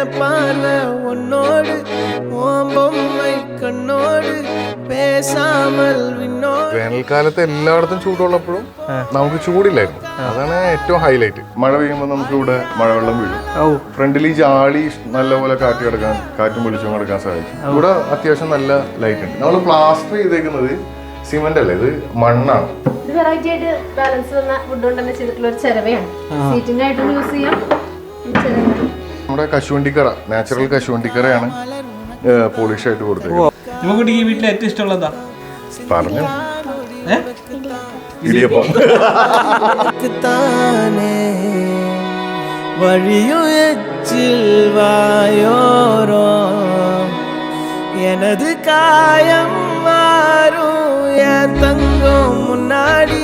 பார்வை உன்னோடு ஓம் பொம்மை கண்ணோடு பேசாமல் விண்ணோடு വേനൽക്കാലത്ത് എല്ലായിടത്തും ചൂടുള്ളപ്പോഴും നമുക്ക് ചൂടില്ലായിരുന്നു അതാണ് ഏറ്റവും ഹൈലൈറ്റ് മഴ പെയ്യുമ്പോൾ നമുക്ക് ഇവിടെ മഴവെള്ളം വീഴും ഓ ഫ്രണ്ടിൽ ഈ ജാളി നല്ലപോലെ കാറ്റ് കിടക്കാൻ കാറ്റും വെളിച്ചവും കിടക്കാൻ സാധിക്കും ഇവിടെ അത്യാവശ്യം നല്ല ലൈറ്റ് ഉണ്ട് നമ്മൾ പ്ലാസ്റ്റർ ചെയ്തേക്കുന്നത് സിമന്റ് അല്ല ഇത് മണ്ണാണ് ഇത് വെറൈറ്റി ആയിട്ട് ബാലൻസ് വന്ന വുഡ് കൊണ്ട് തന്നെ ചെയ്തിട്ടുള്ള ഒരു ചിരവയാണ് സീറ്റിംഗ് ആയിട്ടും യൂസ് ചെയ്യാം ചിരവ നമ്മുടെ കശുവണ്ടിക്കറ നാച്ചുറൽ കശുവണ്ടിക്കറയാണ് പോളിഷ് ആയിട്ട് കൊടുത്തത് നമുക്ക് ഈ വീട്ടിൽ ഏറ്റവും ഇഷ്ടമുള്ള എന്താ പറഞ്ഞു ഏ ഇടിയപ്പം தானே வழியும் எச்சில் வாயோரோ எனது காயம் மாறும் என் தங்கம் முன்னாடி